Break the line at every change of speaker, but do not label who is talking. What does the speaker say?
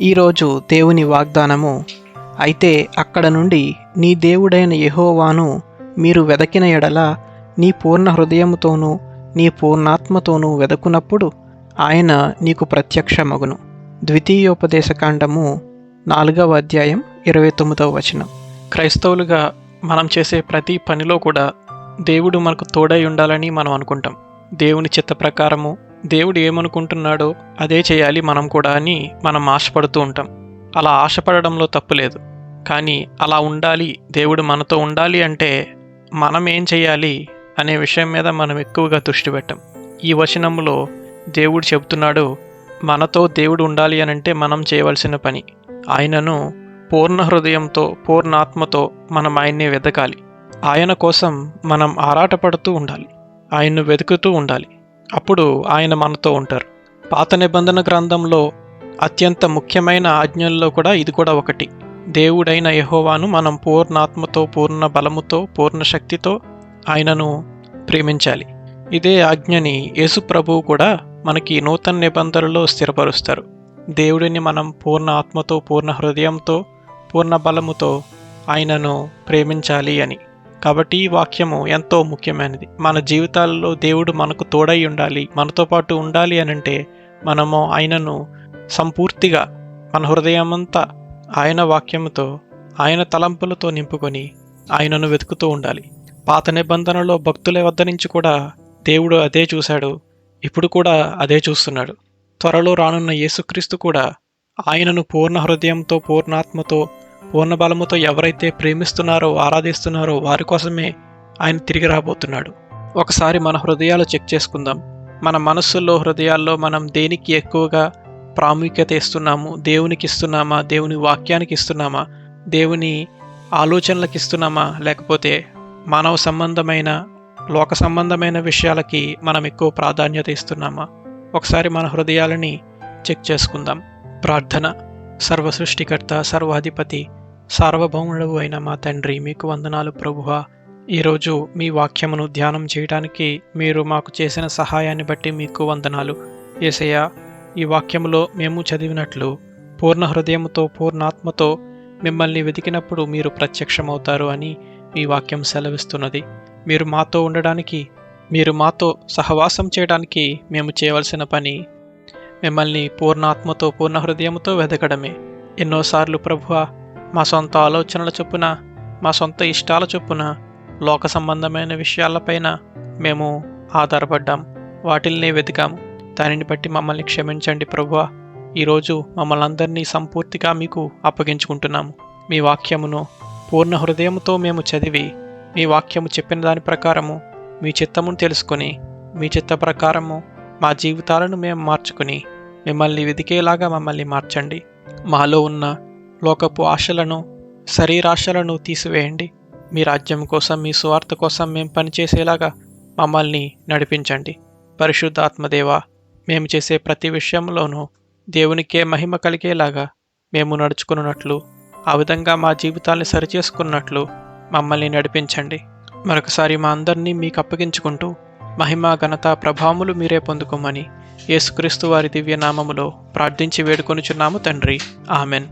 ఈరోజు దేవుని వాగ్దానము. అయితే అక్కడ నుండి నీ దేవుడైన యహోవాను మీరు వెదకిన ఎడల నీ పూర్ణ హృదయముతోనూ నీ పూర్ణాత్మతోనూ వెదకునప్పుడు ఆయన నీకు ప్రత్యక్షమగును. ద్వితీయోపదేశకాండము నాలుగవ అధ్యాయం ఇరవై తొమ్మిదవ వచనం. క్రైస్తవులుగా మనం చేసే ప్రతి పనిలో కూడా దేవుడు మనకు తోడై ఉండాలని మనం అనుకుంటాం. దేవుని చిత్త ప్రకారము దేవుడు ఏమనుకుంటున్నాడో అదే చేయాలి మనం కూడా అని మనం ఆశపడుతూ ఉంటాం. అలా ఆశపడడంలో తప్పు లేదు. కానీ అలా ఉండాలి దేవుడు మనతో ఉండాలి అంటే మనం ఏం చేయాలి అనే విషయం మీద మనం ఎక్కువగా దృష్టి పెట్టాం. ఈ వచనంలో దేవుడు చెబుతున్నాడు మనతో దేవుడు ఉండాలి అని అంటే మనం చేయవలసిన పని. ఆయనను పూర్ణ హృదయంతో పూర్ణాత్మతో మనం ఆయన్ని వెతకాలి ఆయన కోసం మనం ఆరాటపడుతూ ఉండాలి. ఆయన్ను వెతుకుతూ ఉండాలి. అప్పుడు ఆయన మనతో ఉంటారు. పాత నిబంధన గ్రంథంలో అత్యంత ముఖ్యమైన ఆజ్ఞల్లో కూడా ఇది కూడా ఒకటి. దేవుడైన యహోవాను మనం పూర్ణాత్మతో పూర్ణ బలముతో పూర్ణ శక్తితో ఆయనను ప్రేమించాలి. ఇదే ఆజ్ఞని యేసు ప్రభువు కూడా మనకి నూతన నిబంధనలో స్థిరపరుస్తారు. దేవుడిని మనం పూర్ణ ఆత్మతో పూర్ణ హృదయంతో పూర్ణ బలముతో ఆయనను ప్రేమించాలి అని. కాబట్టి ఈ వాక్యము ఎంతో ముఖ్యమైనది. మన జీవితాల్లో దేవుడు మనకు తోడై ఉండాలి మనతో పాటు ఉండాలి అని అంటే మనము ఆయనను సంపూర్తిగా మన హృదయమంతా ఆయన వాక్యముతో ఆయన తలంపులతో నింపుకొని ఆయనను వెతుకుతూ ఉండాలి. పాత నిబంధనలో భక్తుల వద్ద నుంచి కూడా దేవుడు అదే చూశాడు ఇప్పుడు కూడా అదే చూస్తున్నాడు. త్వరలో రానున్న యేసుక్రీస్తు కూడా ఆయనను పూర్ణ హృదయంతో పూర్ణాత్మతో పూర్ణ బలముతో ఎవరైతే ప్రేమిస్తున్నారో ఆరాధిస్తున్నారో వారి కోసమే ఆయన తిరిగి రాబోతున్నాడు. ఒకసారి మన హృదయాలు చెక్ చేసుకుందాం. మన మనస్సుల్లో హృదయాల్లో మనం దేనికి ఎక్కువగా ప్రాముఖ్యత ఇస్తున్నాము? దేవునికి ఇస్తున్నామా? దేవుని వాక్యానికి ఇస్తున్నామా? దేవుని ఆలోచనలకు ఇస్తున్నామా? లేకపోతే మానవ సంబంధమైన లోక సంబంధమైన విషయాలకి మనం ఎక్కువ ప్రాధాన్యత ఇస్తున్నామా? ఒకసారి మన హృదయాలని చెక్ చేసుకుందాం. ప్రార్థన. సర్వ సృష్టికర్త సర్వాధిపతి సార్వభౌముడవు అయిన మా తండ్రి మీకు వందనాలు ప్రభువా. ఈరోజు మీ వాక్యమును ధ్యానం చేయడానికి మీరు మాకు చేసిన సహాయాన్ని బట్టి మీకు వందనాలు. ఏసయ్య ఈ వాక్యములో మేము చదివినట్లు పూర్ణ హృదయముతో పూర్ణాత్మతో మిమ్మల్ని వెతికినప్పుడు మీరు ప్రత్యక్షమవుతారు అని మీ వాక్యం సెలవిస్తున్నది. మీరు మాతో ఉండడానికి మీరు మాతో సహవాసం చేయడానికి మేము చేయవలసిన పని మిమ్మల్ని పూర్ణాత్మతో పూర్ణ హృదయంతో వెతకడమే ఎన్నోసార్లు ప్రభువ మా సొంత ఆలోచనల చొప్పున మా సొంత ఇష్టాల చొప్పున లోక సంబంధమైన విషయాలపైన మేము ఆధారపడ్డాం. వాటిల్ని వెతికాము దానిని బట్టి మమ్మల్ని క్షమించండి ప్రభువ. ఈరోజు మమ్మల్ని అందరినీ సంపూర్తిగా మీకు అప్పగించుకుంటున్నాము మీ వాక్యమును పూర్ణ హృదయంతో మేము చదివి మీ వాక్యము చెప్పిన దాని ప్రకారము మీ చిత్తమును తెలుసుకొని మీ చిత్త ప్రకారము మా జీవితాలను మేము మార్చుకుని మిమ్మల్ని వెతికేలాగా మమ్మల్ని మార్చండి. మాలో ఉన్న లోకపు ఆశలను శరీరాశలను తీసివేయండి. మీ రాజ్యం కోసం మీ స్వార్థ కోసం మేము పనిచేసేలాగా మమ్మల్ని నడిపించండి. పరిశుద్ధాత్మదేవ మేము చేసే ప్రతి విషయంలోనూ దేవునికే మహిమ కలిగేలాగా మేము నడుచుకున్నట్లు ఆ విధంగా మా జీవితాన్ని సరిచేసుకున్నట్లు మమ్మల్ని నడిపించండి. మరొకసారి మా అందరినీ మీకు అప్పగించుకుంటూ మహిమ ఘనత ప్రభావములు మీరే పొందుకోమని యేసుక్రీస్తు వారి దివ్యనామములో ప్రార్థించి వేడుకొనుచున్నాము తండ్రి. ఆమెన్.